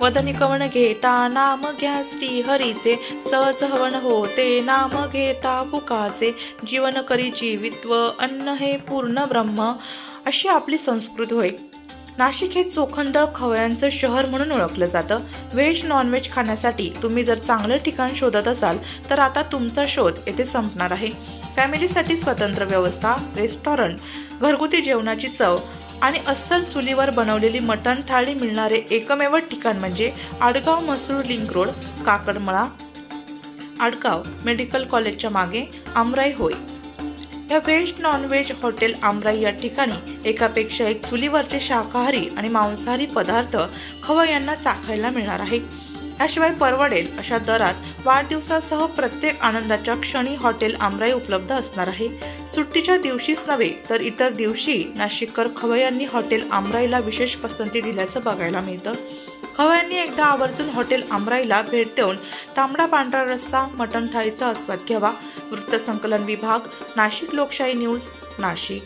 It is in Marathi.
वदनी घेता नाम घ्या श्री हरीचे सहज हवन होते नाम घेता फुकाचे जीवन करी जीवित्व अन्न हे पूर्ण ब्रह्म. अशी आपली संस्कृत होय. नाशिक हे चोखंदळ खवयांचं शहर म्हणून ओळखलं जातं. व्हेज नॉनव्हेज खाण्यासाठी तुम्ही जर चांगलं ठिकाण शोधत असाल तर आता तुमचा शोध येथे संपणार आहे. फॅमिलीसाठी स्वतंत्र व्यवस्था रेस्टॉरंट घरगुती जेवणाची चव आणि अस्सल चुलीवर बनवलेली मटण थाळी मिळणारे एकमेव ठिकाण म्हणजे Adgaon Masur link road Kakadmala. Adgaon medical कॉलेजच्या मागे आमराई होय. या व्हेज नॉनव्हेज हॉटेल आमराई या ठिकाणी एकापेक्षा एक चुलीवरचे शाकाहारी आणि मांसाहारी पदार्थ खवय्यांना चाखायला मिळणार आहे. याशिवाय परवडेल अशा दरात वाढदिवसासह प्रत्येक आनंदाच्या क्षणी हॉटेल आमराई उपलब्ध असणार आहे. सुट्टीच्या दिवशीच नव्हे तर इतर दिवशी नाशिककर खवय्यांनी हॉटेल आमराईला विशेष पसंती दिल्याचं बघायला मिळतं. खवय्यांनी एकदा आवर्जून हॉटेल आमराईला भेट देऊन तांबडा पांढरा रस्सा मटण थाळीचा आस्वाद घ्यावा. वृत्तसंकलन विभाग नाशिक लोकशाही न्यूज नाशिक.